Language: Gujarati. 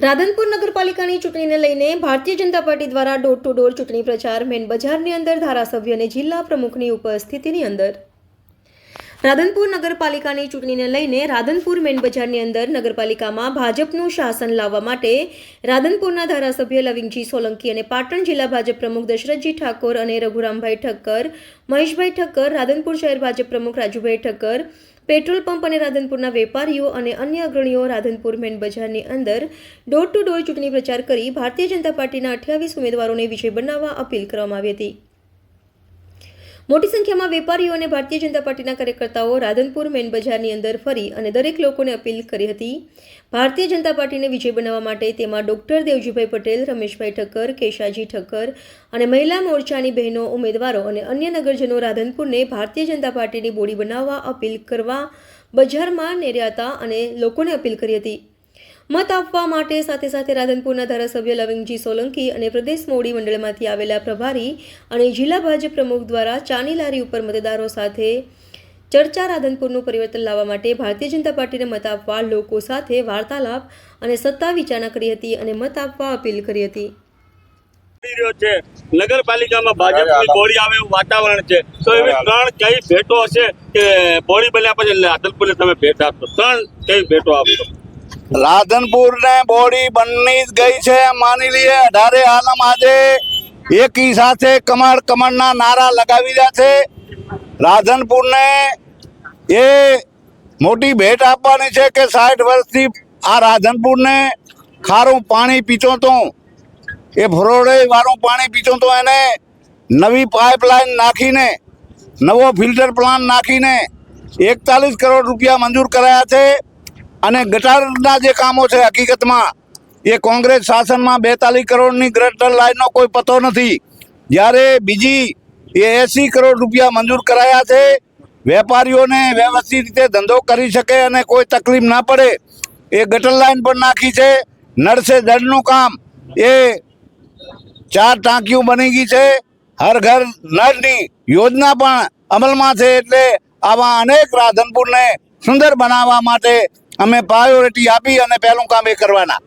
રાધનપુર નગરપાલિકાની ચૂંટણીને લઈને ભારતીય જનતા પાર્ટી દ્વારા ડોર ટુ ડોર ચૂંટણી પ્રચાર મેન બજારની અંદર ધારાસભ્ય અને જિલ્લા પ્રમુખની ઉપસ્થિતિની અંદર. રાધનપુર નગરપાલિકાની ચૂંટણીને લઈને રાધનપુર મેન બજારની અંદર નગરપાલિકામાં ભાજપનું શાસન લાવવા માટે રાધનપુરના ધારાસભ્ય લવિંગજી સોલંકી અને પાટણ જિલ્લા ભાજપ પ્રમુખ દશરથજી ઠાકોર અને રઘુરામભાઈ ઠક્કર, મહેશભાઈ ઠક્કર, રાધનપુર શહેર ભાજપ પ્રમુખ રાજુભાઈ ઠક્કર, પેટ્રોલ પંપ અને રાધનપુરના વેપારીઓ અને અન્ય અગ્રણીઓ રાધનપુર મેન બજારની અંદર ડોર ટુ ડોર ચૂંટણી પ્રચાર કરી ભારતીય જનતા પાર્ટીના અઠ્યાવીસ ઉમેદવારોને વિજય બનાવવા અપીલ કરવામાં આવી હતી. મોટી સંખ્યામાં વેપારીઓ અને ભારતીય જનતા પાર્ટીના કાર્યકર્તાઓ રાધનપુર મેન બજારની અંદર ફરી અને દરેક લોકોને અપીલ કરી હતી. ભારતીય જનતા પાર્ટીને વિજય બનાવવા માટે તેમાં ડોક્ટર દેવજીભાઈ પટેલ, રમેશભાઈ ઠક્કર, કેશાજી ઠક્કર અને મહિલા મોરચાની બહેનો, ઉમેદવારો અને અન્ય નગરજનો રાધનપુરને ભારતીય જનતા પાર્ટીની બોડી બનાવવા અપીલ કરવા બજારમાં નેર્યા અને લોકોને અપીલ કરી હતી. મત આપવા માટે સાથે સાથે રાધનપુરના ધારાસભ્ય લવિંગજી સોલંકી અને પ્રદેશ મોવડી મંડળમાંથી આવેલા પ્રભારી અને જિલ્લા ભાજપ પ્રમુખ દ્વારા ચાની લારી ઉપર મતદારો સાથે ચર્ચા રાધનપુરનું પરિવર્તન લાવવા માટે ભારતીય જનતા પાર્ટીને મત આપવા લોકો સાથે વાર્તાલાપ અને સત્તા વિચારણા કરી હતી અને મત આપવા અપીલ કરી હતી. રહ્યો છે. નગરપાલિકામાં ભાજપની બોડી આવે એવું વાતાવરણ છે. તો એવી ત્રણ કઈ ભેટો હશે કે બોડી બન્યા પછી રાધનપુરને તમે ભેટ આપશો? ત્રણ કઈ ભેટો આપશો? રાધનપુર ને બોડી બની ગઈ છે, માની લઈએ. અઢારે આલમ આજે એકી સાથે કમળ કમળના નારા લગાવી રહ્યા છે. રાધનપુરને એ મોટી ભેટ આપવાની છે કે સાઠ વર્ષથી આ રાધનપુરને ખારું પાણી પીતો તો એ ફરોડે વાળું પાણી પીતો તો એને નવી પાઇપલાઇન નાખીને, નવો ફિલ્ટર પ્લાન્ટ નાખીને એકતાલીસ કરોડ રૂપિયા મંજૂર કરાયા છે. અને ગટારના જે કામો છે, હકીકતમાં, એ કોંગ્રેસ શાસનમાં બેતાલીસ કરોડની ગટર લાઇનનો કોઈ પતો નથી. જ્યારે બીજી એ એસી કરોડ રૂપિયા મંજૂર કરાયા છે, વેપારીઓને વ્યવસ્થિત રીતે ધંધો કરી શકે અને કોઈ તકલીફ ના પડે, એ ગટર લાઈન પણ નાખી છે. નળસે દળનું કામ એ ચાર ટાંકીઓ બની ગઈ છે. હર ઘર નળની યોજના પણ અમલમાં છે, એટલે આવા અનેક રાધનપુરને સુંદર બનાવવા માટે અમે પ્રાયોરિટી આપી અને પહેલું કામ એ કરવાના.